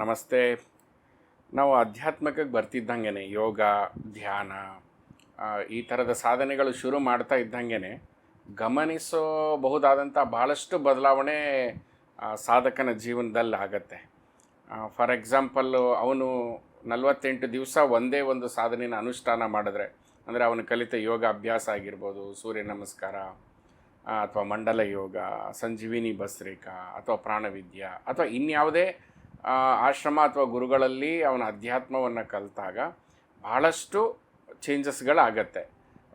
ನಮಸ್ತೆ. ನಾವು ಆಧ್ಯಾತ್ಮಕ್ಕೆ ಬರ್ತಿದ್ದಂಗೆ ಯೋಗ, ಧ್ಯಾನ ಈ ಥರದ ಸಾಧನೆಗಳು ಶುರು ಮಾಡ್ತಾ ಇದ್ದಂಗೆ ಗಮನಿಸಬಹುದಾದಂಥ ಭಾಳಷ್ಟು ಬದಲಾವಣೆ ಸಾಧಕನ ಜೀವನದಲ್ಲಿ ಆಗತ್ತೆ. ಫಾರ್ ಎಕ್ಸಾಂಪಲ್ಲು, ಅವನು ನಲವತ್ತೆಂಟು ದಿವಸ ಒಂದೇ ಒಂದು ಸಾಧನೆಯ ಅನುಷ್ಠಾನ ಮಾಡಿದ್ರೆ, ಅಂದರೆ ಅವನು ಕಲಿತ ಯೋಗ ಅಭ್ಯಾಸ ಆಗಿರ್ಬೋದು, ಸೂರ್ಯ ನಮಸ್ಕಾರ ಅಥವಾ ಮಂಡಲ ಯೋಗ, ಸಂಜೀವಿನಿ ಭಸ್ತ್ರಿಕಾ ಅಥವಾ ಪ್ರಾಣವಿದ್ಯಾ, ಅಥವಾ ಇನ್ಯಾವುದೇ ಆಶ್ರಮ ಅಥವಾ ಗುರುಗಳಲ್ಲಿ ಅವನ ಅಧ್ಯಾತ್ಮವನ್ನು ಕಲಿತಾಗ ಭಾಳಷ್ಟು ಚೇಂಜಸ್ಗಳಾಗತ್ತೆ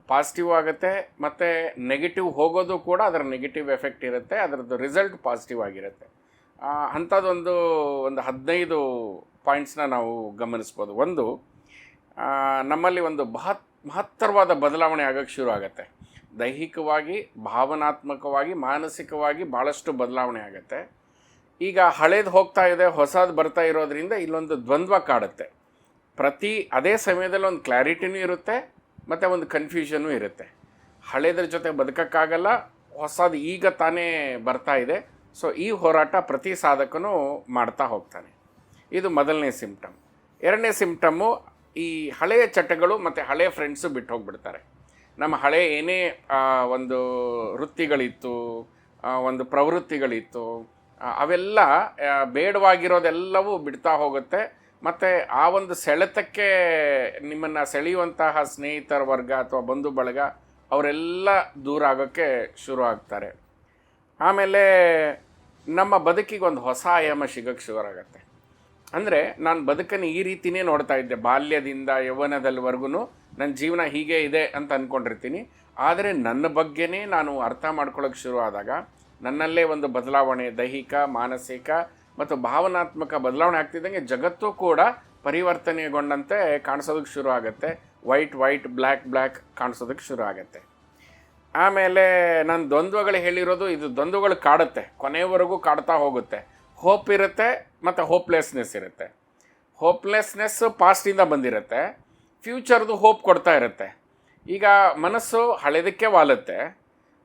ಪಾಸಿಟಿವ್ ಆಗುತ್ತೆ ಮತ್ತು ನೆಗೆಟಿವ್ ಹೋಗೋದು ಕೂಡ ಅದರ ನೆಗೆಟಿವ್ ಎಫೆಕ್ಟ್ ಇರುತ್ತೆ, ಅದರದ್ದು ರಿಸಲ್ಟ್ ಪಾಸಿಟಿವ್ ಆಗಿರುತ್ತೆ. ಅಂಥದ್ದೊಂದು ಒಂದು ಹದಿನೈದು ಪಾಯಿಂಟ್ಸ್ನ ನಾವು ಗಮನಿಸ್ಬೋದು. ಒಂದು ನಮ್ಮಲ್ಲಿ ಒಂದು ಮಹತ್ ಮಹತ್ತರವಾದ ಬದಲಾವಣೆ ಆಗೋಕ್ಕೆ ಶುರು ಆಗುತ್ತೆ. ದೈಹಿಕವಾಗಿ, ಭಾವನಾತ್ಮಕವಾಗಿ, ಮಾನಸಿಕವಾಗಿ ಭಾಳಷ್ಟು ಬದಲಾವಣೆ ಆಗುತ್ತೆ. ಈಗ ಹಳೇದು ಹೋಗ್ತಾ ಇದೆ, ಹೊಸದು ಬರ್ತಾ ಇರೋದ್ರಿಂದ ಇಲ್ಲೊಂದು ದ್ವಂದ್ವ ಕಾಡುತ್ತೆ. ಪ್ರತಿ ಅದೇ ಸಮಯದಲ್ಲಿ ಒಂದು ಕ್ಲಾರಿಟಿನೂ ಇರುತ್ತೆ, ಮತ್ತು ಒಂದು ಕನ್ಫ್ಯೂಷನೂ ಇರುತ್ತೆ. ಹಳೇದ್ರ ಜೊತೆ ಬದುಕೋಕ್ಕಾಗಲ್ಲ, ಹೊಸದು ಈಗ ತಾನೇ ಬರ್ತಾ ಇದೆ. ಸೊ, ಈ ಹೋರಾಟ ಪ್ರತಿ ಸಾಧಕನೂ ಮಾಡ್ತಾ ಹೋಗ್ತಾನೆ. ಇದು ಮೊದಲನೇ ಸಿಂಪ್ಟಮ್. ಎರಡನೇ ಸಿಂಪ್ಟಮ್ಮು ಈ ಹಳೆಯ ಚಟಗಳು ಮತ್ತು ಹಳೆಯ ಫ್ರೆಂಡ್ಸು ಬಿಟ್ಟು ಹೋಗ್ಬಿಡ್ತಾರೆ. ನಮ್ಮ ಹಳೆ ಏನೇ ಒಂದು ವೃತ್ತಿಗಳಿತ್ತು ಒಂದು ಪ್ರವೃತ್ತಿಗಳಿತ್ತು ಅವೆಲ್ಲ ಬೇಡವಾಗಿರೋದೆಲ್ಲವೂ ಬಿಡ್ತಾ ಹೋಗುತ್ತೆ. ಮತ್ತು ಆ ಒಂದು ಸೆಳೆತಕ್ಕೆ ನಿಮ್ಮನ್ನು ಸೆಳೆಯುವಂತಹ ಸ್ನೇಹಿತರ ವರ್ಗ ಅಥವಾ ಬಂಧು ಬಳಗ, ಅವರೆಲ್ಲ ದೂರ ಆಗೋಕ್ಕೆ ಶುರು ಆಗ್ತಾರೆ. ಆಮೇಲೆ ನಮ್ಮ ಬದುಕಿಗೆ ಒಂದು ಹೊಸ ಆಯಾಮ ಸಿಗೋಕ್ಕೆ ಶುರುವಾಗತ್ತೆ ಅಂದರೆ ನಾನು ಬದುಕನ್ನು ಈ ರೀತಿನೇ ನೋಡ್ತಾ ಇದ್ದೆ, ಬಾಲ್ಯದಿಂದ ಯೌವನದಲ್ಲಿವರೆಗೂ ನನ್ನ ಜೀವನ ಹೀಗೆ ಇದೆ ಅಂತ ಅಂದ್ಕೊಂಡಿರ್ತೀನಿ ಆದರೆ ನನ್ನ ಬಗ್ಗೆನೇ ನಾನು ಅರ್ಥ ಮಾಡ್ಕೊಳ್ಳೋಕೆ ಶುರು ಆದಾಗ ನನ್ನಲ್ಲೇ ಒಂದು ಬದಲಾವಣೆ, ದೈಹಿಕ, ಮಾನಸಿಕ ಮತ್ತು ಭಾವನಾತ್ಮಕ ಬದಲಾವಣೆ ಆಗ್ತಿದ್ದಂಗೆ ಜಗತ್ತು ಕೂಡ ಪರಿವರ್ತನೆಗೊಂಡಂತೆ ಕಾಣಿಸೋದಕ್ಕೆ ಶುರು ಆಗುತ್ತೆ. ವೈಟ್ ವೈಟ್ ಬ್ಲ್ಯಾಕ್ ಬ್ಲ್ಯಾಕ್ ಕಾಣಿಸೋದಕ್ಕೆ ಶುರು ಆಗುತ್ತೆ. ಆಮೇಲೆ ನಾನು ದ್ವಂದ್ವಗಳು ಹೇಳಿರೋದು, ಇದು ದ್ವಂದ್ವಗಳು ಕಾಡುತ್ತೆ. ಕೊನೆಯವರೆಗೂ ಕಾಡ್ತಾ ಹೋಗುತ್ತೆ. ಹೋಪ್ ಇರುತ್ತೆ ಮತ್ತು ಹೋಪ್ಲೆಸ್ನೆಸ್ ಇರುತ್ತೆ. ಹೋಪ್ಲೆಸ್ನೆಸ್ ಪಾಸ್ಟಿಂದ ಬಂದಿರುತ್ತೆ. ಫ್ಯೂಚರ್ದು ಹೋಪ್ ಕೊಡ್ತಾ ಇರುತ್ತೆ. ಈಗ ಮನಸ್ಸು ಹಳೆದಕ್ಕೆ ವಾಲುತ್ತೆ.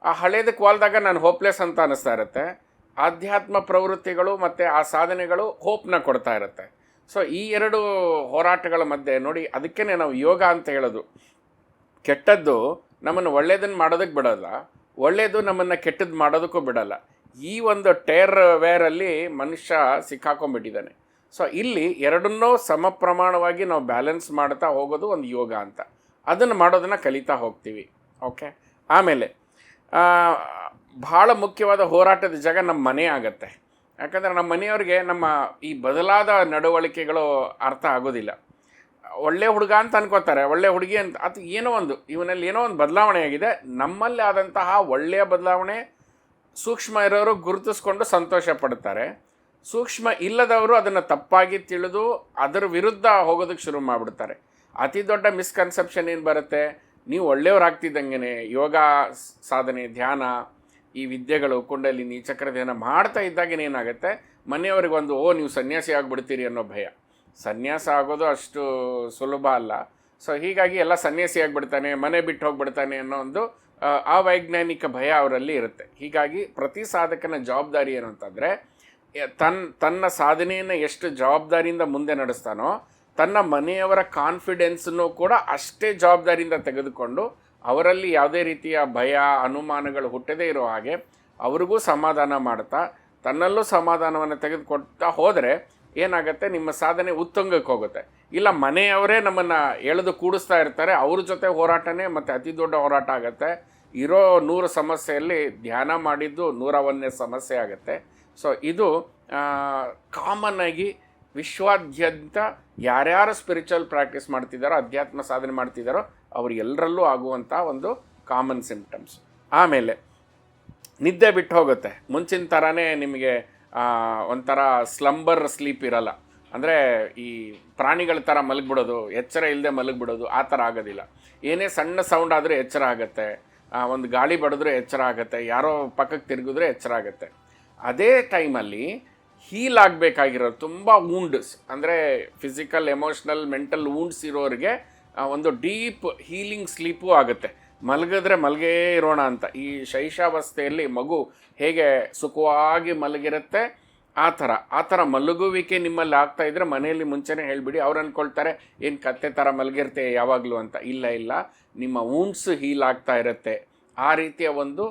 ಆ ಹಳೇದಕ್ಕೆ ವಾಲ್ದಾಗ ನಾನು ಹೋಪ್ಲೆಸ್ ಅಂತ ಅನ್ನಿಸ್ತಾ ಇರುತ್ತೆ. ಆಧ್ಯಾತ್ಮ ಪ್ರವೃತ್ತಿಗಳು ಮತ್ತು ಆ ಸಾಧನೆಗಳು ಹೋಪ್ನ ಕೊಡ್ತಾ ಇರುತ್ತೆ. ಸೊ ಈ ಎರಡು ಹೋರಾಟಗಳ ಮಧ್ಯೆ ನೋಡಿ ಅದಕ್ಕೇ ನಾವು ಯೋಗ ಅಂತ ಹೇಳೋದು. ಕೆಟ್ಟದ್ದು ನಮ್ಮನ್ನು ಒಳ್ಳೇದನ್ನು ಮಾಡೋದಕ್ಕೆ ಬಿಡೋಲ್ಲ ಒಳ್ಳೆಯದು ನಮ್ಮನ್ನು ಕೆಟ್ಟದ್ದು ಮಾಡೋದಕ್ಕೂ ಬಿಡೋಲ್ಲ. ಈ ಒಂದು ಟೇರ್ ವೇರಲ್ಲಿ ಮನುಷ್ಯ ಸಿಕ್ಕಾಕೊಂಡ್ಬಿಟ್ಟಿದ್ದಾನೆ. ಸೊ ಇಲ್ಲಿ ಎರಡನ್ನೂ ಸಮ ಪ್ರಮಾಣವಾಗಿ ನಾವು ಬ್ಯಾಲೆನ್ಸ್ ಮಾಡ್ತಾ ಹೋಗೋದು ಒಂದು ಯೋಗ ಅಂತ. ಅದನ್ನು ಮಾಡೋದನ್ನು ಕಲಿತಾ ಹೋಗ್ತೀವಿ. ಓಕೆ ಆಮೇಲೆ ಭಾಳ ಮುಖ್ಯವಾದ ಹೋರಾಟದ ಜಾಗ ನಮ್ಮ ಮನೆ ಆಗತ್ತೆ. ಯಾಕಂದರೆ ನಮ್ಮ ಮನೆಯವ್ರಿಗೆ ನಮ್ಮ ಈ ಬದಲಾದ ನಡವಳಿಕೆಗಳು ಅರ್ಥ ಆಗೋದಿಲ್ಲ. ಒಳ್ಳೆ ಹುಡುಗ ಅಂತ ಅನ್ಕೋತಾರೆ, ಒಳ್ಳೆ ಹುಡುಗಿ ಅಂತ, ಅದು ಏನೋ ಒಂದು, ಇವನಲ್ಲಿ ಏನೋ ಒಂದು ಬದಲಾವಣೆ ಆಗಿದೆ. ನಮ್ಮಲ್ಲಿ ಆದಂತಹ ಒಳ್ಳೆಯ ಬದಲಾವಣೆ ಸೂಕ್ಷ್ಮ ಇರೋರು ಗುರುತಿಸ್ಕೊಂಡು ಸಂತೋಷ ಪಡ್ತಾರೆ. ಸೂಕ್ಷ್ಮ ಇಲ್ಲದವರು ಅದನ್ನು ತಪ್ಪಾಗಿ ತಿಳಿದು ಅದರ ವಿರುದ್ಧ ಹೋಗೋದಕ್ಕೆ ಶುರು ಮಾಡಿಬಿಡ್ತಾರೆ. ಅತಿ ದೊಡ್ಡ ಮಿಸ್ಕನ್ಸೆಪ್ಷನ್ ಏನು ಬರುತ್ತೆ? ನೀವು ಒಳ್ಳೆಯವರಾಗ್ತಿದ್ದಂಗೆ ಯೋಗ ಸಾಧನೆ, ಧ್ಯಾನ, ಈ ವಿದ್ಯೆಗಳು ಕುಂಡಲಿನಿ ಚಕ್ರ ಧ್ಯಾನ ಮಾಡ್ತಾ ಇದ್ದಾಗೇನೆ ಏನಾಗುತ್ತೆ? ಮನೆಯವ್ರಿಗೆ ಒಂದು ಓ, ನೀವು ಸನ್ಯಾಸಿ ಆಗಿಬಿಡ್ತೀರಿ ಅನ್ನೋ ಭಯ. ಸನ್ಯಾಸ ಆಗೋದು ಅಷ್ಟು ಸುಲಭ ಅಲ್ಲ. ಸೊ, ಹೀಗಾಗಿ ಎಲ್ಲ ಸನ್ಯಾಸಿ ಆಗಿಬಿಡ್ತಾನೆ, ಮನೆ ಬಿಟ್ಟು ಹೋಗ್ಬಿಡ್ತಾನೆ ಅನ್ನೋ ಒಂದು ಅವೈಜ್ಞಾನಿಕ ಭಯ ಅವರಲ್ಲಿ ಇರುತ್ತೆ. ಹೀಗಾಗಿ ಪ್ರತಿ ಸಾಧಕನ ಜವಾಬ್ದಾರಿ ಏನು ಅಂತಂದರೆ ತನ್ನ ತನ್ನ ಸಾಧನೆಯನ್ನು ಎಷ್ಟು ಜವಾಬ್ದಾರಿಯಿಂದ ಮುಂದೆ ನಡೆಸ್ತಾನೋ ತನ್ನ ಮನೆಯವರ ಕಾನ್ಫಿಡೆನ್ಸನ್ನು ಕೂಡ ಅಷ್ಟೇ ಜವಾಬ್ದಾರಿಯಿಂದ ತೆಗೆದುಕೊಂಡು ಅವರಲ್ಲಿ ಯಾವುದೇ ರೀತಿಯ ಭಯ, ಅನುಮಾನಗಳು ಹುಟ್ಟದೇ ಇರೋ ಹಾಗೆ ಅವ್ರಿಗೂ ಸಮಾಧಾನ ಮಾಡ್ತಾ, ತನ್ನಲ್ಲೂ ಸಮಾಧಾನವನ್ನು ತೆಗೆದುಕೊಡ್ತಾ ಹೋದರೆ ಏನಾಗುತ್ತೆ? ನಿಮ್ಮ ಸಾಧನೆ ಉತ್ತುಂಗಕ್ಕೆ ಹೋಗುತ್ತೆ. ಇಲ್ಲ, ಮನೆಯವರೇ ನಮ್ಮನ್ನು ಎಳೆದು ಕೂಡಿಸ್ತಾ ಇರ್ತಾರೆ, ಅವ್ರ ಜೊತೆ ಹೋರಾಟನೇ ಮತ್ತು ಅತಿ ದೊಡ್ಡ ಹೋರಾಟ ಆಗುತ್ತೆ. ಇರೋ ನೂರು ಸಮಸ್ಯೆಯಲ್ಲಿ ಧ್ಯಾನ ಮಾಡಿದ್ದು ನೂರ ಒಂದನೇ ಸಮಸ್ಯೆ ಆಗುತ್ತೆ. ಸೊ ಇದು ಕಾಮನ್ ಆಗಿ ವಿಶ್ವಾದ್ಯಂತ ಯಾರ್ಯಾರು ಸ್ಪಿರಿಚುವಲ್ ಪ್ರಾಕ್ಟೀಸ್ ಮಾಡ್ತಿದ್ದಾರೋ ಅಧ್ಯಾತ್ಮ ಸಾಧನೆ ಮಾಡ್ತಿದ್ದಾರೋ ಅವರೆಲ್ಲರಲ್ಲೂ ಆಗುವಂಥ ಒಂದು ಕಾಮನ್ ಸಿಂಪ್ಟಮ್ಸ್ ಆಮೇಲೆ ನಿದ್ದೆ ಬಿಟ್ಟು ಹೋಗುತ್ತೆ. ಮುಂಚಿನ ಥರನೇ ನಿಮಗೆ ಒಂಥರ ಸ್ಲಂಬರ್ ಸ್ಲೀಪ್ ಇರಲ್ಲ. ಅಂದರೆ ಈ ಪ್ರಾಣಿಗಳ ಥರ ಮಲಗಿಬಿಡೋದು, ಎಚ್ಚರ ಇಲ್ಲದೆ ಮಲಗಿಬಿಡೋದು, ಆ ಥರ ಆಗೋದಿಲ್ಲ. ಏನೇ ಸಣ್ಣ ಸೌಂಡ್ ಆದರೂ ಎಚ್ಚರ ಆಗುತ್ತೆ. ಒಂದು ಗಾಳಿ ಬಡಿದ್ರೆ ಎಚ್ಚರ ಆಗುತ್ತೆ. ಯಾರೋ ಪಕ್ಕಕ್ಕೆ ತಿರುಗಿದ್ರೆ ಎಚ್ಚರ ಆಗುತ್ತೆ. ಅದೇ ಟೈಮಲ್ಲಿ ಹೀಲ್ ಆಗಬೇಕಾಗಿರೋ ತುಂಬ ವೂಂಡ್ಸ್ ಅಂದರೆ ಫಿಸಿಕಲ್ ಎಮೋಷ್ನಲ್ ಮೆಂಟಲ್ ವೂಂಡ್ಸ್ ಇರೋರಿಗೆ ಒಂದು ಡೀಪ್ ಹೀಲಿಂಗ್ ಸ್ಲೀಪು ಆಗುತ್ತೆ. ಮಲಗಿದ್ರೆ ಮಲಗೇ ಇರೋಣ ಅಂತ. ಈ ಶೈಶಾವಸ್ಥೆಯಲ್ಲಿ ಮಗು ಹೇಗೆ ಸುಖವಾಗಿ ಮಲಗಿರುತ್ತೆ, ಆ ಥರ. ಆ ಥರ ಮಲಗುವಿಕೆ ನಿಮ್ಮಲ್ಲಿ ಆಗ್ತಾ ಇದ್ರೆ ಮನೆಯಲ್ಲಿ ಮುಂಚೆನೇ ಹೇಳಿಬಿಡಿ. ಅವ್ರು ಅಂದ್ಕೊಳ್ತಾರೆ ಏನು ಕತ್ತೆ ಥರ ಮಲಗಿರ್ತೆ ಯಾವಾಗಲೂ ಅಂತ. ಇಲ್ಲ ಇಲ್ಲ. ನಿಮ್ಮ ಊಂಡ್ಸ್ ಹೀಲ್ ಆಗ್ತಾ ಇರುತ್ತೆ. ಆ ರೀತಿಯ ಒಂದು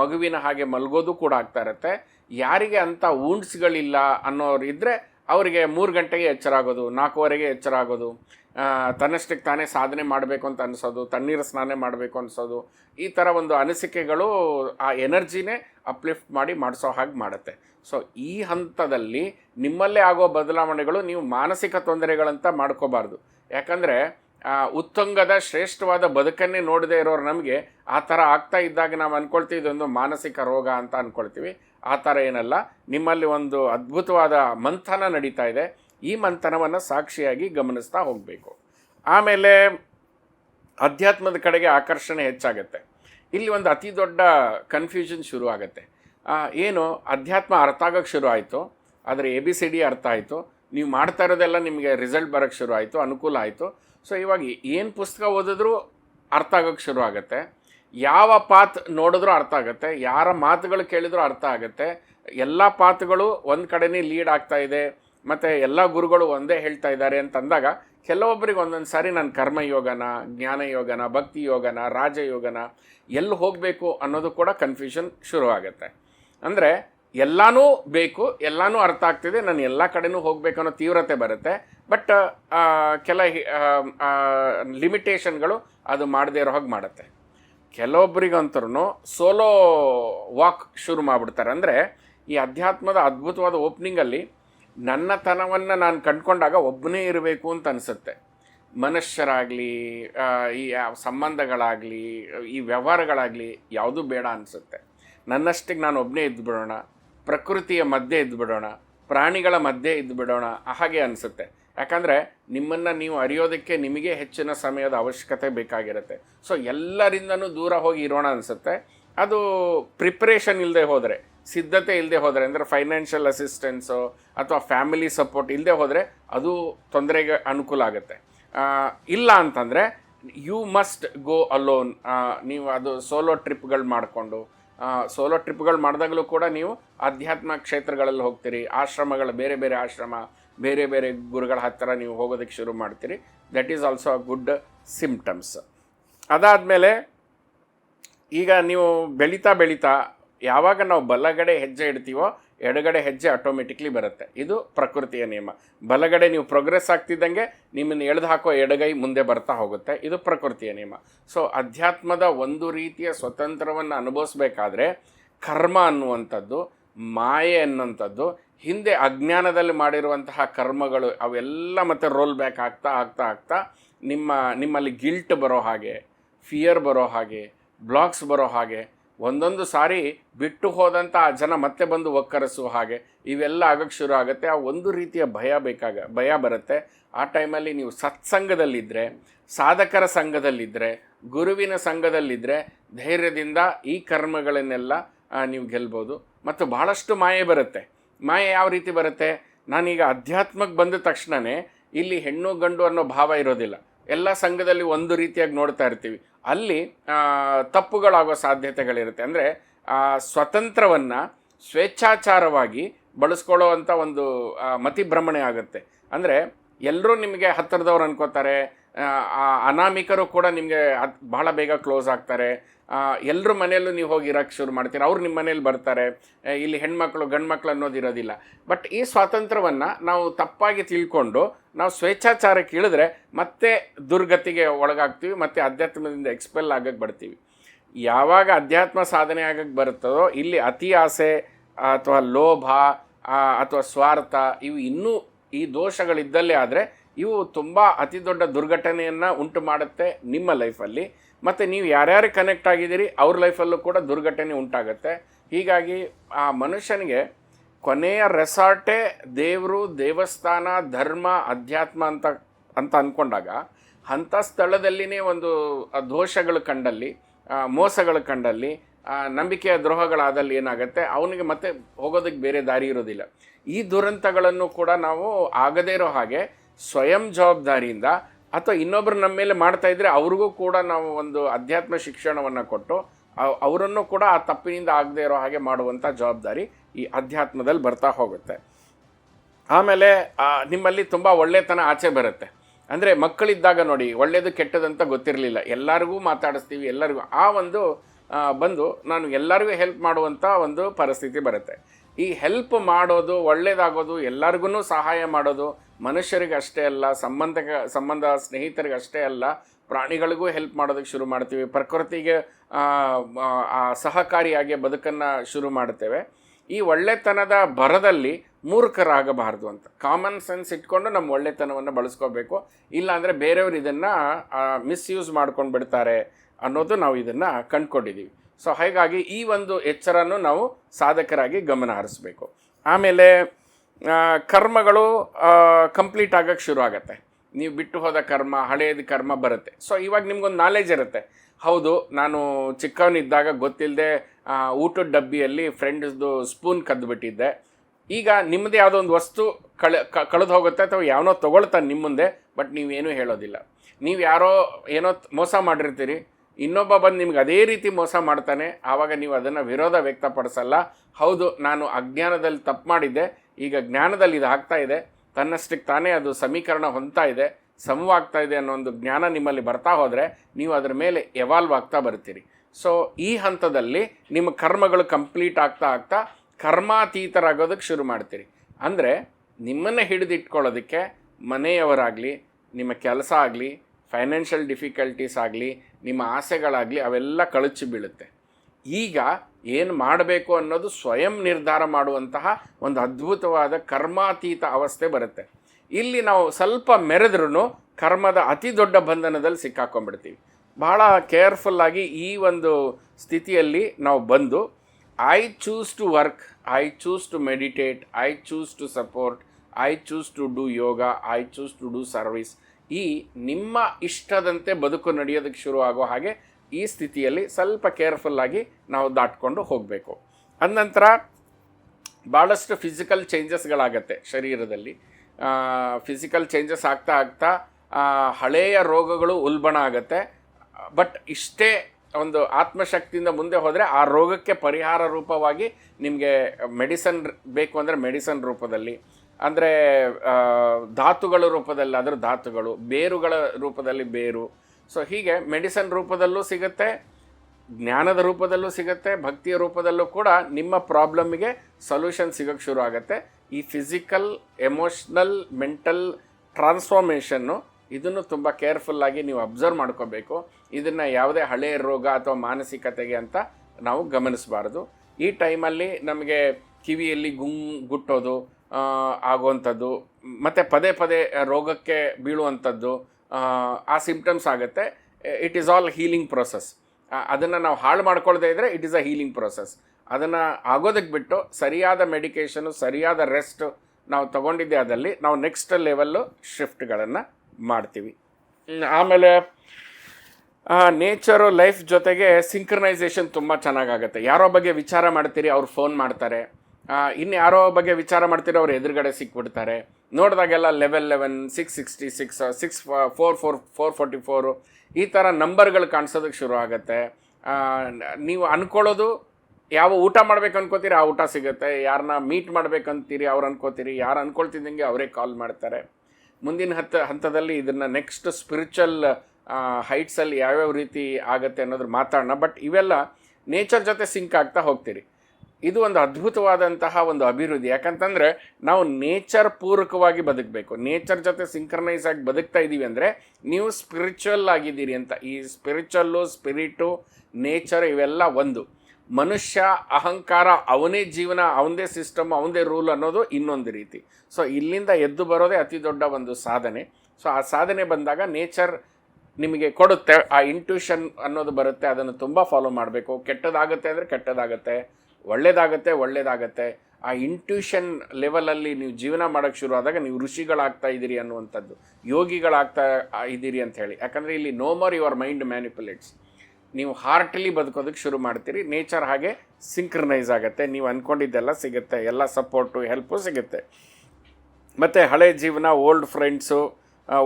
ಮಗುವಿನ ಹಾಗೆ ಮಲಗೋದು ಕೂಡ ಆಗ್ತಾ ಇರುತ್ತೆ. ಯಾರಿಗೆ ಅಂಥ ಅನ್ನೋರು ಇದ್ದರೆ ಅವರಿಗೆ ಮೂರು ಗಂಟೆಗೆ ಎಚ್ಚರ ಆಗೋದು, ನಾಲ್ಕೂವರೆಗೆ ಎಚ್ಚರ ಆಗೋದು ತನ್ನಷ್ಟಕ್ಕೆ ತಾನೇ ಸಾಧನೆ ಮಾಡಬೇಕು ಅಂತ ಅನಿಸೋದು, ತಣ್ಣೀರು ಸ್ನಾನ ಮಾಡಬೇಕು ಅನಿಸೋದು, ಈ ಥರ ಒಂದು ಅನಿಸಿಕೆಗಳು ಆ ಎನರ್ಜಿನೇ ಅಪ್ಲಿಫ್ಟ್ ಮಾಡಿ ಮಾಡಿಸೋ ಹಾಗೆ ಮಾಡುತ್ತೆ. ಸೊ ಈ ಹಂತದಲ್ಲಿ ನಿಮ್ಮಲ್ಲೇ ಆಗೋ ಬದಲಾವಣೆಗಳು ನೀವು ಮಾನಸಿಕ ತೊಂದರೆಗಳಂತ ಮಾಡ್ಕೋಬಾರ್ದು. ಯಾಕಂದರೆ ಉತ್ತುಂಗದ ಶ್ರೇಷ್ಠವಾದ ಬದುಕನ್ನೇ ನೋಡದೇ ಇರೋರು ನಮಗೆ ಆ ಥರ ಆಗ್ತಾ ಇದ್ದಾಗ ನಾವು ಅಂದ್ಕೊಳ್ತೀವಿ ಇದೊಂದು ಮಾನಸಿಕ ರೋಗ ಅಂತ ಅಂದ್ಕೊಳ್ತೀವಿ ಆ ಥರ ಏನಲ್ಲ. ನಿಮ್ಮಲ್ಲಿ ಒಂದು ಅದ್ಭುತವಾದ ಮಂಥನ ನಡೀತಾ ಇದೆ. ಈ ಮಂಥನವನ್ನು ಸಾಕ್ಷಿಯಾಗಿ ಗಮನಿಸ್ತಾ ಹೋಗಬೇಕು. ಆಮೇಲೆ ಅಧ್ಯಾತ್ಮದ ಕಡೆಗೆ ಆಕರ್ಷಣೆ ಹೆಚ್ಚಾಗುತ್ತೆ. ಇಲ್ಲಿ ಒಂದು ಅತಿ ದೊಡ್ಡ ಕನ್ಫ್ಯೂಷನ್ ಶುರು ಆಗುತ್ತೆ. ಏನು, ಅಧ್ಯಾತ್ಮ ಅರ್ಥ ಆಗೋಕ್ಕೆ ಶುರು ಆಯಿತು. ಆದರೆ ಎ ಬಿ ಸಿ ಡಿ ಅರ್ಥ ಆಯಿತು. ನೀವು ಮಾಡ್ತಾ ಇರೋದೆಲ್ಲ ನಿಮಗೆ ರಿಸಲ್ಟ್ ಬರೋಕ್ಕೆ ಶುರು ಆಯಿತು, ಅನುಕೂಲ ಆಯಿತು. ಸೊ ಇವಾಗ ಏನು ಪುಸ್ತಕ ಓದಿದ್ರೂ ಅರ್ಥ ಆಗೋಕ್ಕೆ ಶುರು ಆಗುತ್ತೆ. ಯಾವ ಪಾತ್ ನೋಡಿದ್ರೂ ಅರ್ಥ ಆಗುತ್ತೆ, ಯಾರ ಮಾತುಗಳು ಕೇಳಿದ್ರೂ ಅರ್ಥ ಆಗುತ್ತೆ, ಎಲ್ಲ ಪಾತ್ಗಳು ಒಂದು ಕಡೆನೇ ಲೀಡ್ ಆಗ್ತಾ ಇದೆ, ಮತ್ತು ಎಲ್ಲ ಗುರುಗಳು ಒಂದೇ ಹೇಳ್ತಾ ಇದ್ದಾರೆ ಅಂತಂದಾಗ ಕೆಲವೊಬ್ಬರಿಗೆ ಒಂದೊಂದು ಸಾರಿ ನಾನು ಕರ್ಮಯೋಗನ ಜ್ಞಾನಯೋಗನ ಭಕ್ತಿ ಯೋಗನ ರಾಜಯೋಗನ ಎಲ್ಲಿ ಹೋಗಬೇಕು ಅನ್ನೋದು ಕೂಡ ಕನ್ಫ್ಯೂಷನ್ ಶುರು ಆಗುತ್ತೆ. ಅಂದರೆ ಎಲ್ಲನೂ ಬೇಕು, ಎಲ್ಲನೂ ಅರ್ಥ ಆಗ್ತಿದೆ, ನಾನು ಎಲ್ಲ ಕಡೆನೂ ಹೋಗಬೇಕು ಅನ್ನೋ ತೀವ್ರತೆ ಬರುತ್ತೆ, ಬಟ್ ಕೆಲ ಲಿಮಿಟೇಷನ್ಗಳು ಅದು ಮಾಡದೇ ಇರೋ ಹಾಗೆ ಮಾಡುತ್ತೆ. ಕೆಲವೊಬ್ಬರಿಗಂತರೂ ಸೋಲೋ ವಾಕ್ ಶುರು ಮಾಡಿಬಿಡ್ತಾರೆ. ಅಂದರೆ ಈ ಅಧ್ಯಾತ್ಮದ ಅದ್ಭುತವಾದ ಓಪನಿಂಗಲ್ಲಿ ನನ್ನತನವನ್ನು ನಾನು ಕಂಡ್ಕೊಂಡಾಗ ಒಬ್ಬನೇ ಇರಬೇಕು ಅಂತ ಅನಿಸುತ್ತೆ. ಮನುಷ್ಯರಾಗಲಿ ಈ ಸಂಬಂಧಗಳಾಗಲಿ, ಈ ವ್ಯವಹಾರಗಳಾಗಲಿ ಯಾವುದೂ ಬೇಡ ಅನಿಸುತ್ತೆ. ನನ್ನಷ್ಟಿಗೆ ನಾನು ಒಬ್ಬನೇ ಇದ್ದುಬಿಡೋಣ ಪ್ರಕೃತಿಯ ಮಧ್ಯೆ ಇದ್ದುಬಿಡೋಣ ಪ್ರಾಣಿಗಳ ಮಧ್ಯೆ ಇದ್ದುಬಿಡೋಣ ಹಾಗೆ ಅನಿಸುತ್ತೆ. ಯಾಕಂದರೆ ನಿಮ್ಮನ್ನು ನೀವು ಅರಿಯೋದಕ್ಕೆ ನಿಮಗೆ ಹೆಚ್ಚಿನ ಸಮಯದ ಅವಶ್ಯಕತೆ ಬೇಕಾಗಿರುತ್ತೆ. ಸೊ ಎಲ್ಲರಿಂದನೂ ದೂರ ಹೋಗಿ ಇರೋಣ ಅನಿಸುತ್ತೆ. ಅದು ಪ್ರಿಪ್ರೇಷನ್ ಇಲ್ಲದೆ ಹೋದರೆ, ಸಿದ್ಧತೆ ಇಲ್ಲದೆ ಹೋದರೆ, ಅಂದರೆ ಫೈನಾನ್ಷಿಯಲ್ ಅಸಿಸ್ಟೆನ್ಸು ಅಥವಾ ಫ್ಯಾಮಿಲಿ ಸಪೋರ್ಟ್ ಇಲ್ಲದೆ ಹೋದರೆ ಅದು ತೊಂದರೆಗೆ ಅನುಕೂಲ ಆಗುತ್ತೆ. ಇಲ್ಲ ಅಂತಂದರೆ ಯು ಮಸ್ಟ್ ಗೋ ಅಲೋನ್ ನೀವು ಅದು ಸೋಲೋ ಟ್ರಿಪ್ಗಳು ಮಾಡಿಕೊಂಡು ಸೋಲೋ ಟ್ರಿಪ್ಗಳು ಮಾಡಿದಾಗಲೂ ಕೂಡ ನೀವು ಅಧ್ಯಾತ್ಮ ಕ್ಷೇತ್ರಗಳಲ್ಲಿ ಹೋಗ್ತೀರಿ, ಆಶ್ರಮಗಳು, ಬೇರೆ ಬೇರೆ ಆಶ್ರಮ ಬೇರೆ ಬೇರೆ ಗುರುಗಳ ಹತ್ತಿರ ನೀವು ಹೋಗೋದಕ್ಕೆ ಶುರು ಮಾಡ್ತೀರಿ. That is also a good symptoms ಅದಾದಮೇಲೆ ಈಗ ನೀವು ಬೆಳೀತಾ ಬೆಳೀತಾ ಯಾವಾಗ ನಾವು ಬಲಗಡೆ ಹೆಜ್ಜೆ ಇಡ್ತೀವೋ ಎಡಗಡೆ ಹೆಜ್ಜೆ ಆಟೋಮೆಟಿಕ್ಲಿ ಬರುತ್ತೆ. ಇದು ಪ್ರಕೃತಿಯ ನಿಯಮ. ಬಲಗಡೆ ನೀವು ಪ್ರೋಗ್ರೆಸ್ ಆಗ್ತಿದ್ದಂಗೆ ನಿಮ್ಮನ್ನು ಎಳೆದು ಹಾಕೋ ಎಡಗೈ ಮುಂದೆ ಬರ್ತಾ ಹೋಗುತ್ತೆ. ಇದು ಪ್ರಕೃತಿಯ ನಿಯಮ. ಸೊ ಅಧ್ಯಾತ್ಮದ ಒಂದು ರೀತಿಯ ಸ್ವತಂತ್ರವನ್ನು ಅನುಭವಿಸ್ಬೇಕಾದ್ರೆ ಕರ್ಮ ಅನ್ನುವಂಥದ್ದು ಮಾಯೆ ಅನ್ನುವಂಥದ್ದು, ಹಿಂದೆ ಅಜ್ಞಾನದಲ್ಲಿ ಮಾಡಿರುವಂತಹ ಕರ್ಮಗಳು, ಅವೆಲ್ಲ ಮತ್ತೆ ರೋಲ್ ಬ್ಯಾಕ್ ಆಗ್ತಾ ಆಗ್ತಾ ಆಗ್ತಾ, ನಿಮ್ಮ, ನಿಮ್ಮಲ್ಲಿ ಗಿಲ್ಟ್ ಬರೋ ಹಾಗೆ ಫಿಯರ್ ಬರೋ ಹಾಗೆ ಬ್ಲಾಕ್ಸ್ ಬರೋ ಹಾಗೆ, ಒಂದೊಂದು ಸಾರಿ ಬಿಟ್ಟು ಹೋದಂಥ ಆ ಜನ ಮತ್ತೆ ಬಂದು ಒಕ್ಕರಿಸುವ ಹಾಗೆ, ಇವೆಲ್ಲ ಆಗಕ್ಕೆ ಶುರು ಆಗುತ್ತೆ. ಆ ಒಂದು ರೀತಿಯ ಭಯ ಬೇಕಾಗ, ಭಯ ಬರುತ್ತೆ. ಆ ಟೈಮಲ್ಲಿ ನೀವು ಸತ್ಸಂಗದಲ್ಲಿದ್ದರೆ ಸಾಧಕರ ಸಂಘದಲ್ಲಿದ್ದರೆ ಗುರುವಿನ ಸಂಘದಲ್ಲಿದ್ದರೆ ಧೈರ್ಯದಿಂದ ಈ ಕರ್ಮಗಳನ್ನೆಲ್ಲ ನೀವು ಗೆಲ್ಬೋದು. ಮತ್ತು ಬಹಳಷ್ಟು ಮಾಯೆ ಬರುತ್ತೆ. ಮಾಯೆ ಯಾವ ರೀತಿ ಬರುತ್ತೆ? ನಾನೀಗ ಅಧ್ಯಾತ್ಮಕ್ಕೆ ಬಂದ ತಕ್ಷಣವೇ ಇಲ್ಲಿ ಹೆಣ್ಣು ಗಂಡು ಅನ್ನೋ ಭಾವ ಇರೋದಿಲ್ಲ. ಎಲ್ಲ ಸಂಘದಲ್ಲಿ ಒಂದು ರೀತಿಯಾಗಿ ನೋಡ್ತಾ ಇರ್ತೀವಿ. ಅಲ್ಲಿ ತಪ್ಪುಗಳಾಗೋ ಸಾಧ್ಯತೆಗಳಿರುತ್ತೆ. ಅಂದರೆ ಸ್ವತಂತ್ರವನ್ನು ಸ್ವೇಚ್ಛಾಚಾರವಾಗಿ ಬಳಸ್ಕೊಳ್ಳೋ ಅಂಥ ಒಂದು ಮತಿಭ್ರಮಣೆ ಆಗುತ್ತೆ. ಅಂದರೆ ಎಲ್ಲರೂ ನಿಮಗೆ ಹತ್ತಿರದವ್ರು ಅನ್ಕೋತಾರೆ. ಅನಾಮಿಕರು ಕೂಡ ನಿಮಗೆ ಬಹಳ ಬೇಗ ಕ್ಲೋಸ್ ಆಗ್ತಾರೆ. ಎಲ್ಲರ ಮನೆಯಲ್ಲೂ ನೀವು ಹೋಗಿ ಇರೋಕ್ಕೆ ಶುರು ಮಾಡ್ತೀರ. ಅವ್ರು ನಿಮ್ಮ ಮನೇಲಿ ಬರ್ತಾರೆ. ಇಲ್ಲಿ ಹೆಣ್ಮಕ್ಳು, ಗಂಡ್ಮಕ್ಳು ಅನ್ನೋದಿರೋದಿಲ್ಲ ಬಟ್ ಈ ಸ್ವಾತಂತ್ರ್ಯವನ್ನು ನಾವು ತಪ್ಪಾಗಿ ತಿಳ್ಕೊಂಡು, ನಾವು ಸ್ವೇಚ್ಛಾಚಾರಕ್ಕೆ ಇಳಿದ್ರೆ ಮತ್ತೆ ದುರ್ಗತಿಗೆ ಒಳಗಾಗ್ತೀವಿ, ಮತ್ತು ಅಧ್ಯಾತ್ಮದಿಂದ ಎಕ್ಸ್ಪೆಲ್ ಆಗಕ್ಕೆ ಬರ್ತೀವಿ. ಯಾವಾಗ ಅಧ್ಯಾತ್ಮ ಸಾಧನೆ ಆಗಕ್ಕೆ ಬರುತ್ತದೋ, ಇಲ್ಲಿ ಅತಿ ಆಸೆ, ಅಥವಾ ಲೋಭ ಅಥವಾ ಸ್ವಾರ್ಥ, ಇವು ಇನ್ನೂ ಈ ದೋಷಗಳಿದ್ದಲ್ಲೇ ಆದರೆ, ಇವು ತುಂಬ ಅತಿ ದೊಡ್ಡ ದುರ್ಘಟನೆಯನ್ನು ಉಂಟು ಮಾಡುತ್ತೆ ನಿಮ್ಮ ಲೈಫಲ್ಲಿ ಮತ್ತು ನೀವು ಯಾರ್ಯಾರು ಕನೆಕ್ಟ್ ಆಗಿದ್ದೀರಿ, ಅವ್ರ ಲೈಫಲ್ಲೂ ಕೂಡ ದುರ್ಘಟನೆ ಉಂಟಾಗುತ್ತೆ. ಹೀಗಾಗಿ ಆ ಮನುಷ್ಯನಿಗೆ ಕೊನೆಯ ರೆಸಾರ್ಟೇ ದೇವರು, ದೇವಸ್ಥಾನ, ಧರ್ಮ, ಅಧ್ಯಾತ್ಮ ಅಂತ ಅಂತ ಅಂದ್ಕೊಂಡಾಗ ಅಂಥ ಸ್ಥಳದಲ್ಲಿನೇ ಒಂದು ದೋಷಗಳು ಕಂಡಲ್ಲಿ ಮೋಸಗಳು ಕಂಡಲ್ಲಿ ನಂಬಿಕೆಯ ದ್ರೋಹಗಳಾದಲ್ಲಿ ಏನಾಗುತ್ತೆ, ಅವನಿಗೆ ಮತ್ತೆ ಹೋಗೋದಕ್ಕೆ ಬೇರೆ ದಾರಿ ಇರೋದಿಲ್ಲ. ಈ ದುರಂತಗಳನ್ನು ಕೂಡ ನಾವು ಆಗದೇ ಇರೋ ಹಾಗೆ ಸ್ವಯಂ ಜವಾಬ್ದಾರಿಯಿಂದ ಅಥವಾ ಇನ್ನೊಬ್ಬರು ನಮ್ಮ ಮೇಲೆ ಮಾಡ್ತಾ ಇದ್ರೆ ಅವ್ರಿಗೂ ಕೂಡ ನಾವು ಒಂದು ಅಧ್ಯಾತ್ಮ ಶಿಕ್ಷಣವನ್ನು ಕೊಟ್ಟು ಅವ್- ಅವರನ್ನು ಕೂಡ ಆ ತಪ್ಪಿನಿಂದ ಆಗದೆ ಇರೋ ಹಾಗೆ ಮಾಡುವಂಥ ಜವಾಬ್ದಾರಿ ಈ ಅಧ್ಯಾತ್ಮದಲ್ಲಿ ಬರ್ತಾ ಹೋಗುತ್ತೆ. ಆಮೇಲೆ ನಿಮ್ಮಲ್ಲಿ ತುಂಬ ಒಳ್ಳೆತನ ಆಚೆ ಬರುತ್ತೆ. ಅಂದರೆ ಮಕ್ಕಳಿದ್ದಾಗ ನೋಡಿ ಒಳ್ಳೆಯದು ಕೆಟ್ಟದಂತ ಗೊತ್ತಿರಲಿಲ್ಲ. ಎಲ್ಲರಿಗೂ ಮಾತಾಡಿಸ್ತೀವಿ, ಎಲ್ಲರಿಗೂ. ಆ ಒಂದು ಬಂದು ನಾನು ಎಲ್ಲರಿಗೂ ಹೆಲ್ಪ್ ಮಾಡುವಂಥ ಒಂದು ಪರಿಸ್ಥಿತಿ ಬರುತ್ತೆ. ಈ ಹೆಲ್ಪ್ ಮಾಡೋದು ಒಳ್ಳೇದಾಗೋದು ಎಲ್ಲರಿಗೂ ಸಹಾಯ ಮಾಡೋದು ಮನುಷ್ಯರಿಗೆ ಅಷ್ಟೇ ಅಲ್ಲ ಸಂಬಂಧ ಸಂಬಂಧ ಸ್ನೇಹಿತರಿಗೆ ಅಷ್ಟೇ ಅಲ್ಲ, ಪ್ರಾಣಿಗಳಿಗೂ ಹೆಲ್ಪ್ ಮಾಡೋದಕ್ಕೆ ಶುರು ಮಾಡ್ತೀವಿ. ಪ್ರಕೃತಿಗೆ ಸಹಕಾರಿಯಾಗಿ ಬದುಕನ್ನು ಶುರು ಮಾಡ್ತೇವೆ. ಈ ಒಳ್ಳೆತನದ ಬರದಲ್ಲಿ ಮೂರ್ಖರಾಗಬಾರ್ದು ಅಂತ. ಕಾಮನ್ ಸೆನ್ಸ್ ಇಟ್ಕೊಂಡು ನಮ್ಮ ಒಳ್ಳೆತನವನ್ನು ಬಳಸ್ಕೋಬೇಕು. ಇಲ್ಲಾಂದರೆ ಬೇರೆಯವರು ಇದನ್ನು ಮಿಸ್ಯೂಸ್ ಮಾಡ್ಕೊಂಡು ಬಿಡ್ತಾರೆ ಅನ್ನೋದು ನಾವು ಇದನ್ನು ಕಂಡ್ಕೊಂಡಿದ್ದೀವಿ ಸೊ ಹಾಗಾಗಿ ಈ ಒಂದು ಎಚ್ಚರನ್ನು ನಾವು ಸಾಧಕರಾಗಿ ಗಮನ ಹರಿಸ್ಬೇಕು. ಆಮೇಲೆ ಕರ್ಮಗಳು ಕಂಪ್ಲೀಟ್ ಆಗೋಕ್ಕೆ ಶುರು ಆಗುತ್ತೆ. ನೀವು ಬಿಟ್ಟು ಹೋದ ಕರ್ಮ ಹಳೆಯದು ಕರ್ಮ ಬರುತ್ತೆ. ಸೊ ಇವಾಗ ನಿಮ್ಗೊಂದು ನಾಲೆಜ್ ಇರುತ್ತೆ. ಹೌದು, ನಾನು ಚಿಕ್ಕವನಿದ್ದಾಗ ಗೊತ್ತಿಲ್ಲದೆ ಊಟದ ಡಬ್ಬಿಯಲ್ಲಿ ಫ್ರೆಂಡ್ಸ್ದು ಸ್ಪೂನ್ ಕದ್ದುಬಿಟ್ಟಿದ್ದೆ ಈಗ ನಿಮ್ಮದೇ ಯಾವುದೋ ಒಂದು ವಸ್ತು ಕಳೆ ಕಳೆದು ಹೋಗುತ್ತೆ ಅಥವಾ ಯಾವನೋ ತೊಗೊಳ್ತಾನೆ ನಿಮ್ಮ ಮುಂದೆ ಬಟ್ ನೀವೇನೂ ಹೇಳೋದಿಲ್ಲ. ನೀವು ಯಾರೋ ಏನೋ ಮೋಸ ಮಾಡಿರ್ತೀರಿ ಇನ್ನೊಬ್ಬ ಬಂದು ನಿಮ್ಗೆ ಅದೇ ರೀತಿ ಮೋಸ ಮಾಡ್ತಾನೆ, ಆವಾಗ ನೀವು ಅದನ್ನು ವಿರೋಧ ವ್ಯಕ್ತಪಡಿಸಲ್ಲ. ಹೌದು, ನಾನು ಅಜ್ಞಾನದಲ್ಲಿ ತಪ್ಪು ಮಾಡಿದ್ದೆ, ಈಗ ಜ್ಞಾನದಲ್ಲಿ ಇದು ಆಗ್ತಾ ಇದೆ. ತನ್ನಷ್ಟಕ್ಕೆ ತಾನೇ ಅದು ಸಮೀಕರಣ ಹೊಂದ್ತಾ ಇದೆ ಸಮವಾಗ್ತಾ ಇದೆ ಅನ್ನೋ ಒಂದು ಜ್ಞಾನ ನಿಮ್ಮಲ್ಲಿ ಬರ್ತಾ ಹೋದರೆ ನೀವು ಅದರ ಮೇಲೆ ಎವಾಲ್ವ್ ಆಗ್ತಾ ಬರ್ತೀರಿ. ಸೊ ಈ ಹಂತದಲ್ಲಿ ನಿಮ್ಮ ಕರ್ಮಗಳು ಕಂಪ್ಲೀಟ್ ಆಗ್ತಾ ಆಗ್ತಾ ಕರ್ಮಾತೀತರಾಗೋದಕ್ಕೆ ಶುರು ಮಾಡ್ತೀರಿ. ಅಂದರೆ ನಿಮ್ಮನ್ನು ಹಿಡಿದಿಟ್ಕೊಳ್ಳೋದಕ್ಕೆ ಮನೆಯವರಾಗಲಿ, ನಿಮ್ಮ ಕೆಲಸ ಆಗಲಿ ಫೈನಾನ್ಷಿಯಲ್ ಡಿಫಿಕಲ್ಟೀಸ್ ಆಗಲಿ ನಿಮ್ಮ ಆಸೆಗಳಾಗಲಿ ಅವೆಲ್ಲ ಕಳಚಿ ಬೀಳುತ್ತೆ. ಈಗ ಏನು ಮಾಡಬೇಕು ಅನ್ನೋದು ಸ್ವಯಂ ನಿರ್ಧಾರ ಮಾಡುವಂತಹ ಒಂದು ಅದ್ಭುತವಾದ ಕರ್ಮಾತೀತ ಅವಸ್ಥೆ ಬರುತ್ತೆ. ಇಲ್ಲಿ ನಾವು ಸ್ವಲ್ಪ ಮೆರೆದ್ರೂ ಕರ್ಮದ ಅತಿ ದೊಡ್ಡ ಬಂಧನದಲ್ಲಿ ಸಿಕ್ಕಾಕೊಂಡ್ಬಿಡ್ತೀವಿ. ಬಹಳ ಕೇರ್ಫುಲ್ಲಾಗಿ ಈ ಒಂದು ಸ್ಥಿತಿಯಲ್ಲಿ ನಾವು ಬಂದು I choose to work I choose to meditate I choose to support I choose to do yoga I choose to do service ಈ ನಿಮ್ಮ ಇಷ್ಟದಂತೆ ಬದುಕು ನಡೆಯೋದಕ್ಕೆ ಶುರು ಆಗೋ ಹಾಗೆ ಈ ಸ್ಥಿತಿಯಲ್ಲಿ ಸ್ವಲ್ಪ ಕೇರ್ಫುಲ್ಲಾಗಿ ನಾವು ದಾಟ್ಕೊಂಡು ಹೋಗಬೇಕು. ಅನಂತರ ಭಾಳಷ್ಟು ಫಿಸಿಕಲ್ ಚೇಂಜಸ್ಗಳಾಗತ್ತೆ ಶರೀರದಲ್ಲಿ. ಫಿಸಿಕಲ್ ಚೇಂಜಸ್ ಆಗ್ತಾ ಆಗ್ತಾ ಹಳೆಯ ರೋಗಗಳು ಉಲ್ಬಣ ಆಗುತ್ತೆ. ಬಟ್ ಇಷ್ಟೇ ಒಂದು ಆತ್ಮಶಕ್ತಿಯಿಂದ ಮುಂದೆ ಹೋದರೆ ಆ ರೋಗಕ್ಕೆ ಪರಿಹಾರ ರೂಪವಾಗಿ ನಿಮಗೆ ಮೆಡಿಸನ್ ಬೇಕು ಅಂದರೆ ಮೆಡಿಸನ್ ರೂಪದಲ್ಲಿ. ಅಂದರೆ ಧಾತುಗಳ ರೂಪದಲ್ಲಿ ಅದರ ಧಾತುಗಳು, ಬೇರುಗಳ ರೂಪದಲ್ಲಿ ಬೇರು. ಸೊ ಹೀಗೆ ಮೆಡಿಸನ್ ರೂಪದಲ್ಲೂ ಸಿಗುತ್ತೆ, ಜ್ಞಾನದ ರೂಪದಲ್ಲೂ ಸಿಗುತ್ತೆ, ಭಕ್ತಿಯ ರೂಪದಲ್ಲೂ ಕೂಡ ನಿಮ್ಮ ಪ್ರಾಬ್ಲಮ್ಗೆ ಸೊಲ್ಯೂಷನ್ ಸಿಗೋಕ್ಕೆ ಶುರು ಆಗುತ್ತೆ. ಈ ಫಿಸಿಕಲ್, ಎಮೋಷ್ನಲ್, ಮೆಂಟಲ್ ಟ್ರಾನ್ಸ್ಫಾರ್ಮೇಷನ್ನು ಇದನ್ನು ತುಂಬ ಕೇರ್ಫುಲ್ಲಾಗಿ ನೀವು ಅಬ್ಸರ್ವ್ ಮಾಡ್ಕೋಬೇಕು. ಇದನ್ನು ಯಾವುದೇ ಹಳೆಯ ರೋಗ ಅಥವಾ ಮಾನಸಿಕತೆಗೆ ಅಂತ ನಾವು ಗಮನಿಸಬಾರ್ದು. ಈ ಟೈಮಲ್ಲಿ ನಮಗೆ ಕಿವಿಯಲ್ಲಿ ಗುಂ ಗುಟ್ಟೋದು ಆಗುವಂಥದ್ದು. ಮತ್ತು ಪದೇ ಪದೇ ರೋಗಕ್ಕೆ ಬೀಳುವಂಥದ್ದು ಆ, ಸಿಂಪ್ಟಮ್ಸ್ ಆಗುತ್ತೆ. It is all healing process ಅದನ್ನು ನಾವು ಹಾಳು ಮಾಡ್ಕೊಳ್ಳದೆ ಇದ್ದರೆ it is a healing process ಅದನ್ನು ಆಗೋದಕ್ಕೆ ಬಿಟ್ಟು ಸರಿಯಾದ ಮೆಡಿಕೇಷನು ಸರಿಯಾದ ರೆಸ್ಟ್ ನಾವು ತಗೊಂಡಿದ್ದೆ ಅದರಲ್ಲಿ ನಾವು ನೆಕ್ಸ್ಟ್ ಲೆವೆಲ್ಲು ಶಿಫ್ಟ್ಗಳನ್ನು ಮಾಡ್ತೀವಿ. ಆಮೇಲೆ ನೇಚರು ಲೈಫ್ ಜೊತೆಗೆ ಸಿಂಕ್ರನೈಸೇಷನ್ ತುಂಬ ಚೆನ್ನಾಗಾಗುತ್ತೆ. ಯಾರೋ ಬಗ್ಗೆ ವಿಚಾರ ಮಾಡ್ತೀರಿ ಅವ್ರು ಫೋನ್ ಮಾಡ್ತಾರೆ. ಇನ್ನು ಯಾರೋ ಬಗ್ಗೆ ವಿಚಾರ ಮಾಡ್ತಿರೋ ಅವ್ರು ಎದುರುಗಡೆ ಸಿಕ್ಬಿಡ್ತಾರೆ. ನೋಡಿದಾಗೆಲ್ಲ level eleven six sixty six six four four four forty four ಈ ಥರ ನಂಬರ್ಗಳು ಕಾಣಿಸೋದಕ್ಕೆ ಶುರು ಆಗುತ್ತೆ. ನೀವು ಅಂದ್ಕೊಳ್ಳೋದು ಯಾವ ಊಟ ಮಾಡ್ಬೇಕು ಅನ್ಕೋತೀರಿ, ಆ ಊಟ ಸಿಗುತ್ತೆ. ಯಾರನ್ನ ಮೀಟ್ ಮಾಡ್ಬೇಕಂತೀರಿ ಅವ್ರು ಅನ್ಕೋತೀರಿ. ಯಾರು ಅನ್ಕೊಳ್ತಿದ್ದಂಗೆ ಅವರೇ ಕಾಲ್ ಮಾಡ್ತಾರೆ. ಮುಂದಿನ ಹತ್ತ, ಹಂತದಲ್ಲಿ ಇದನ್ನು ನೆಕ್ಸ್ಟ್ ಸ್ಪಿರಿಚುವಲ್ ಹೈಟ್ಸಲ್ಲಿ ಯಾವ್ಯಾವ ರೀತಿ ಆಗುತ್ತೆ ಅನ್ನೋದ್ರ ಮಾತಾಡೋಣ. ಬಟ್ ಇವೆಲ್ಲ ನೇಚರ್ ಜೊತೆ ಸಿಂಕ್ ಆಗ್ತಾ ಹೋಗ್ತೀರಿ. ಇದು ಒಂದು ಅದ್ಭುತವಾದಂತಹ ಒಂದು ಅಭಿವೃದ್ಧಿ. ಯಾಕಂತಂದರೆ ನಾವು ನೇಚರ್ ಪೂರಕವಾಗಿ ಬದುಕಬೇಕು. ನೇಚರ್ ಜೊತೆ ಸಿಂಕ್ರನೈಸ್ ಆಗಿ ಬದುಕ್ತಾ ಇದ್ದೀವಿ ಅಂದರೆ ನೀವು ಸ್ಪಿರಿಚುವಲ್ ಆಗಿದ್ದೀರಿ ಅಂತ. ಈ ಸ್ಪಿರಿಚುವಲ್ಲು ಸ್ಪಿರಿಟು ನೇಚರ್ ಇವೆಲ್ಲ ಒಂದು. ಮನುಷ್ಯ, ಅಹಂಕಾರ ಅವನೇ ಜೀವನ, ಅವನದೇ ಸಿಸ್ಟಮ್ ಅವನದೇ ರೂಲ್ ಅನ್ನೋದು ಇನ್ನೊಂದು ರೀತಿ. ಸೊ ಇಲ್ಲಿಂದ ಎದ್ದು ಬರೋದೇ ಅತಿ ದೊಡ್ಡ ಒಂದು ಸಾಧನೆ. ಸೊ ಆ ಸಾಧನೆ ಬಂದಾಗ ನೇಚರ್ ನಿಮಗೆ ಕೊಡುತ್ತೆ. ಆ ಇಂಟ್ಯೂಷನ್ ಅನ್ನೋದು ಬರುತ್ತೆ. ಅದನ್ನು ತುಂಬ ಫಾಲೋ ಮಾಡಬೇಕು. ಕೆಟ್ಟದಾಗುತ್ತೆ ಅಂದರೆ ಕೆಟ್ಟದಾಗುತ್ತೆ. ಒಳ್ಳೇದಾಗುತ್ತೆ, ಒಳ್ಳೇದಾಗತ್ತೆ. ಆ ಇಂಟ್ಯೂಷನ್ ಲೆವೆಲಲ್ಲಿ ನೀವು ಜೀವನ ಮಾಡೋಕ್ಕೆ ಶುರು ಆದಾಗ ನೀವು ಋಷಿಗಳಾಗ್ತಾ ಇದ್ದೀರಿ ಅನ್ನುವಂಥದ್ದು, ಯೋಗಿಗಳಾಗ್ತಾ ಇದ್ದೀರಿ ಅಂತ ಹೇಳಿ. ಯಾಕಂದರೆ ಇಲ್ಲಿ no more your mind manipulates ನೀವು ಹಾರ್ಟ್ಲಿ ಬದುಕೋದಕ್ಕೆ ಶುರು ಮಾಡ್ತೀರಿ ನೇಚರ್ ಹಾಗೆ ಸಿಂಕ್ರನೈಸ್ ಆಗುತ್ತೆ. ನೀವು ಅಂದ್ಕೊಂಡಿದ್ದೆಲ್ಲ ಸಿಗುತ್ತೆ, ಎಲ್ಲ ಸಪೋರ್ಟು ಹೆಲ್ಪು ಸಿಗುತ್ತೆ. ಮತ್ತು ಹಳೆ ಜೀವನ ಓಲ್ಡ್ ಫ್ರೆಂಡ್ಸು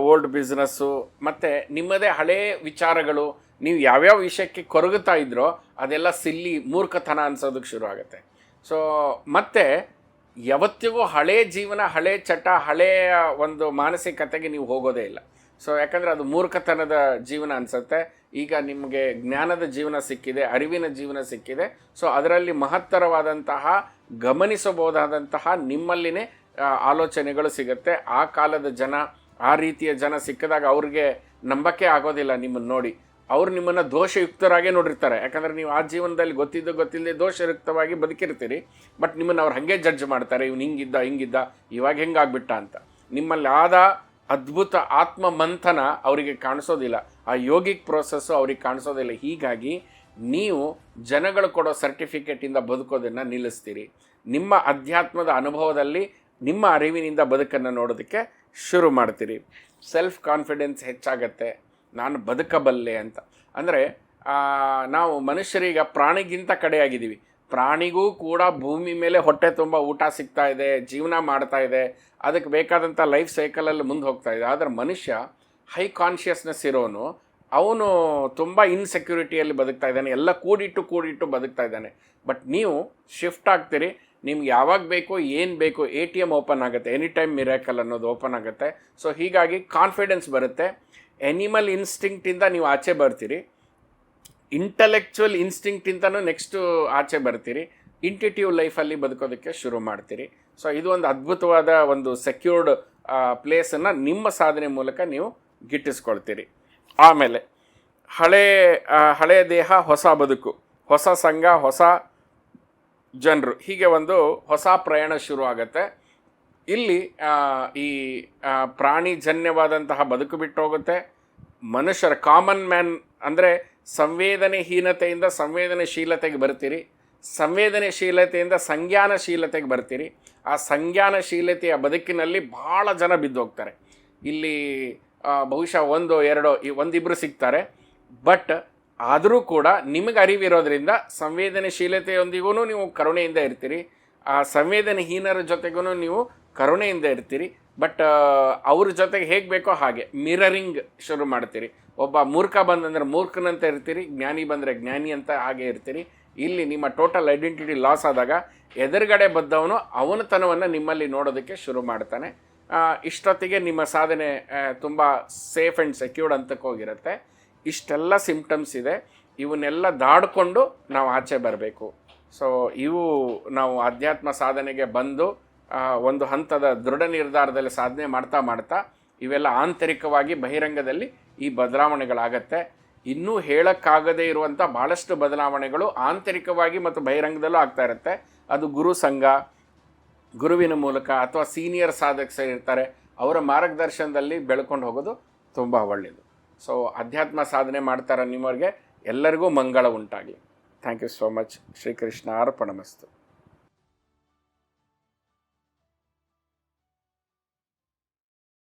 ಓಲ್ಡ್ ಬಿಸ್ನೆಸ್ಸು ಮತ್ತು ನಿಮ್ಮದೇ ಹಳೇ ವಿಚಾರಗಳು ನೀವು ಯಾವ್ಯಾವ ವಿಷಯಕ್ಕೆ ಕೊರಗುತ್ತಾ ಇದ್ರೋ ಅದೆಲ್ಲ ಸಿಲ್ಲಿ ಮೂರ್ಖತನ ಅನ್ಸೋದಕ್ಕೆ ಶುರು ಆಗುತ್ತೆ. ಸೊ ಮತ್ತೆ ಯಾವತ್ತಿಗೂ ಹಳೆ ಜೀವನ, ಹಳೆ ಚಟ ಹಳೆಯ ಒಂದು ಮಾನಸಿಕತೆಗೆ ನೀವು ಹೋಗೋದೇ ಇಲ್ಲ. ಸೊ ಯಾಕಂದರೆ ಅದು ಮೂರ್ಖತನದ ಜೀವನ ಅನಿಸುತ್ತೆ. ಈಗ ನಿಮಗೆ ಜ್ಞಾನದ ಜೀವನ ಸಿಕ್ಕಿದೆ, ಅರಿವಿನ ಜೀವನ ಸಿಕ್ಕಿದೆ. ಸೊ ಅದರಲ್ಲಿ ಮಹತ್ತರವಾದಂತಹ, ಗಮನಿಸಬಹುದಾದಂತಹ ನಿಮ್ಮಲ್ಲಿನೇ ಆಲೋಚನೆಗಳು ಸಿಗುತ್ತೆ. ಆ ಕಾಲದ ಜನ, ಆ ರೀತಿಯ ಜನ ಸಿಕ್ಕಿದಾಗ ಅವ್ರಿಗೆ ನಂಬಕ್ಕೆ ಆಗೋದಿಲ್ಲ ನಿಮ್ಮನ್ನು ನೋಡಿ. ಅವ್ರು ನಿಮ್ಮನ್ನು ದೋಷಯುಕ್ತರಾಗೇ ನೋಡಿರ್ತಾರೆ. ಯಾಕಂದರೆ ನೀವು ಆ ಜೀವನದಲ್ಲಿ ಗೊತ್ತಿದ್ದು ಗೊತ್ತಿಲ್ಲದೆ ದೋಷಯುಕ್ತವಾಗಿ ಬದುಕಿರ್ತೀರಿ. ಬಟ್ ನಿಮ್ಮನ್ನು ಅವ್ರು ಹಾಗೆ ಜಡ್ಜ್ ಮಾಡ್ತಾರೆ, ಇವ್ನು ಹಿಂಗಿದ್ದ ಹಿಂಗಿದ್ದ, ಇವಾಗ ಹೆಂಗಾಗ್ಬಿಟ್ಟ ಅಂತ. ನಿಮ್ಮಲ್ಲಿ ಆದ ಅದ್ಭುತ ಆತ್ಮ ಮಂಥನ ಅವರಿಗೆ ಕಾಣಿಸೋದಿಲ್ಲ. ಆ ಯೋಗಿಕ್ ಪ್ರೋಸೆಸ್ಸು ಅವ್ರಿಗೆ ಕಾಣಿಸೋದಿಲ್ಲ. ಹೀಗಾಗಿ ನೀವು ಜನಗಳು ಕೊಡೋ ಸರ್ಟಿಫಿಕೇಟಿಂದ ಬದುಕೋದನ್ನು ನಿಲ್ಲಿಸ್ತೀರಿ. ನಿಮ್ಮ ಅಧ್ಯಾತ್ಮದ ಅನುಭವದಲ್ಲಿ ನಿಮ್ಮ ಅರಿವಿನಿಂದ ಬದುಕನ್ನು ನೋಡೋದಕ್ಕೆ ಶುರು ಮಾಡ್ತೀರಿ. ಸೆಲ್ಫ್ ಕಾನ್ಫಿಡೆನ್ಸ್ ಹೆಚ್ಚಾಗತ್ತೆ. ನಾನು ಬದುಕಬಲ್ಲೆ ಅಂತ. ಅಂದರೆ ನಾವು ಮನುಷ್ಯರೀಗ ಪ್ರಾಣಿಗಿಂತ ಕಡೆಯಾಗಿದ್ದೀವಿ. ಪ್ರಾಣಿಗೂ ಕೂಡ ಭೂಮಿ ಮೇಲೆ ಹೊಟ್ಟೆ ತುಂಬ ಊಟ ಸಿಗ್ತಾ ಇದೆ, ಜೀವನ ಮಾಡ್ತಾ ಇದೆ, ಅದಕ್ಕೆ ಬೇಕಾದಂಥ ಲೈಫ್ ಸೈಕಲಲ್ಲಿ ಮುಂದೆ ಹೋಗ್ತಾ ಇದೆ. ಆದರೆ ಮನುಷ್ಯ ಹೈ ಕಾನ್ಷಿಯಸ್ನೆಸ್ ಇರೋನು, ಅವನು ತುಂಬ ಇನ್ಸೆಕ್ಯೂರಿಟಿಯಲ್ಲಿ ಬದುಕ್ತಾ ಇದ್ದಾನೆ, ಎಲ್ಲ ಕೂಡಿಟ್ಟು ಕೂಡಿಟ್ಟು ಬದುಕ್ತಾ ಇದ್ದಾನೆ. ಬಟ್ ನೀವು ಶಿಫ್ಟ್ ಆಗ್ತೀರಿ, ನಿಮ್ಗೆ ಯಾವಾಗ ಬೇಕೋ, ಏನು ಬೇಕು ಎ ಟಿ ಎಂ ಓಪನ್ ಆಗುತ್ತೆ. ಎನಿ ಟೈಮ್ ಮಿರಾಕಲ್ ಅನ್ನೋದು ಓಪನ್ ಆಗುತ್ತೆ. ಸೊ ಹೀಗಾಗಿ ಕಾನ್ಫಿಡೆನ್ಸ್ ಬರುತ್ತೆ. ಎನಿಮಲ್ ಇನ್ಸ್ಟಿಂಕ್ಟಿಂದ ನೀವು ಆಚೆ ಬರ್ತೀರಿ. ಇಂಟಲೆಕ್ಚುವಲ್ ಇನ್ಸ್ಟಿಂಕ್ಟಿಂದನೂ ನೆಕ್ಸ್ಟು ಆಚೆ ಬರ್ತೀರಿ. ಇಂಟಿಟಿವ್ ಲೈಫಲ್ಲಿ ಬದುಕೋದಕ್ಕೆ ಶುರು ಮಾಡ್ತೀರಿ. ಸೊ ಇದು ಒಂದು ಅದ್ಭುತವಾದ ಒಂದು ಸೆಕ್ಯೂರ್ಡ್ ಪ್ಲೇಸನ್ನು ನಿಮ್ಮ ಸಾಧನೆ ಮೂಲಕ ನೀವು ಗಿಟ್ಟಿಸ್ಕೊಳ್ತೀರಿ. ಆಮೇಲೆ, ಹಳೆ ಹಳೆ ದೇಹ, ಹೊಸ ಬದುಕು. ಹೊಸ ಸಂಘ, ಹೊಸ ಜನರು. ಹೀಗೆ ಒಂದು ಹೊಸ ಪ್ರಯಾಣ ಶುರು ಆಗುತ್ತೆ. ಇಲ್ಲಿ ಈ ಪ್ರಾಣಿಜನ್ಯವಾದಂತಹ ಬದುಕು ಬಿಟ್ಟು ಹೋಗುತ್ತೆ ಮನುಷ್ಯರ ಕಾಮನ್ ಮ್ಯಾನ್ ಅಂದರೆ ಸಂವೇದನೆಹೀನತೆಯಿಂದ ಸಂವೇದನಶೀಲತೆಗೆ ಬರ್ತೀರಿ. ಸಂವೇದನಶೀಲತೆಯಿಂದ ಸಂಜ್ಞಾನಶೀಲತೆಗೆ ಬರ್ತೀರಿ. ಆ ಸಂಜ್ಞಾನಶೀಲತೆಯ ಬದುಕಿನಲ್ಲಿ ಭಾಳ ಜನ ಬಿದ್ದು ಹೋಗ್ತಾರೆ ಇಲ್ಲಿ ಬಹುಶಃ ಒಂದು, ಎರಡು ಒಂದಿಬ್ಬರು ಸಿಗ್ತಾರೆ. ಬಟ್ ಆದರೂ ಕೂಡ ನಿಮಗೆ ಅರಿವಿರೋದ್ರಿಂದ ಸಂವೇದನಶೀಲತೆಯೊಂದಿಗೂ ನೀವು ಕರುಣೆಯಿಂದ ಇರ್ತೀರಿ. ಆ ಸಂವೇದನಹೀನರ ಜೊತೆಗೂ ನೀವು ಕರುಣೆಯಿಂದ ಇರ್ತೀರಿ ಬಟ್ ಅವ್ರ ಜೊತೆಗೆ ಹೇಗೆ ಬೇಕೋ ಹಾಗೆ ಮಿರರಿಂಗ್ ಶುರು ಮಾಡ್ತೀರಿ. ಒಬ್ಬ ಮೂರ್ಖ ಬಂದಂದ್ರೆ ಮೂರ್ಖನಂತ ಇರ್ತೀರಿ, ಜ್ಞಾನಿ ಬಂದರೆ ಜ್ಞಾನಿ ಅಂತ ಹಾಗೆ ಇರ್ತೀರಿ. ಇಲ್ಲಿ ನಿಮ್ಮ ಟೋಟಲ್ ಐಡೆಂಟಿಟಿ ಲಾಸ್ ಆದಾಗ ಎದುರುಗಡೆ ಬದ್ದವನು ಅವನತನವನ್ನು ನಿಮ್ಮಲ್ಲಿ ನೋಡೋದಕ್ಕೆ ಶುರು ಮಾಡ್ತಾನೆ. ಇಷ್ಟೊತ್ತಿಗೆ ನಿಮ್ಮ ಸಾಧನೆ ತುಂಬ ಸೇಫ್ ಆ್ಯಂಡ್ ಸೆಕ್ಯೂರ್ಡ್ ಅಂತಕ್ಕೆ ಹೋಗಿರುತ್ತೆ. ಇಷ್ಟೆಲ್ಲ ಸಿಂಪ್ಟಮ್ಸ್ ಇದೆ. ಇವನ್ನೆಲ್ಲ ದಾಡಿಕೊಂಡು ನಾವು ಆಚೆ ಬರಬೇಕು. ಸೊ ಇವು ನಾವು ಅಧ್ಯಾತ್ಮ ಸಾಧನೆಗೆ ಬಂದು ಒಂದು ಹಂತದ ದೃಢ ನಿರ್ಧಾರದಲ್ಲಿ ಸಾಧನೆ ಮಾಡ್ತಾ ಮಾಡ್ತಾ ಇವೆಲ್ಲ ಆಂತರಿಕವಾಗಿ ಬಹಿರಂಗದಲ್ಲಿ ಈ ಬದಲಾವಣೆಗಳಾಗತ್ತೆ. ಇನ್ನೂ ಹೇಳಕ್ಕಾಗದೇ ಇರುವಂಥ ಭಾಳಷ್ಟು ಬದಲಾವಣೆಗಳು ಆಂತರಿಕವಾಗಿ ಮತ್ತು ಬಹಿರಂಗದಲ್ಲೂ ಆಗ್ತಾ ಇರುತ್ತೆ. ಅದು ಗುರು ಸಂಘ, ಗುರುವಿನ ಮೂಲಕ ಅಥವಾ ಸೀನಿಯರ್ ಸಾಧಕರು ಇರ್ತಾರೆ. ಅವರ ಮಾರ್ಗದರ್ಶನದಲ್ಲಿ ಬೆಳ್ಕೊಂಡು ಹೋಗೋದು ತುಂಬ ಒಳ್ಳೆಯದು ಸೊ ಅಧ್ಯಾತ್ಮ ಸಾಧನೆ ಮಾಡ್ತಾರೆ ನಿಮ್ಮವ್ರಿಗೆ ಎಲ್ಲರಿಗೂ ಮಂಗಳ ಉಂಟಾಗಲಿ. Thank you so much Shri Krishna ಅರ್ಪಣಮಸ್ತು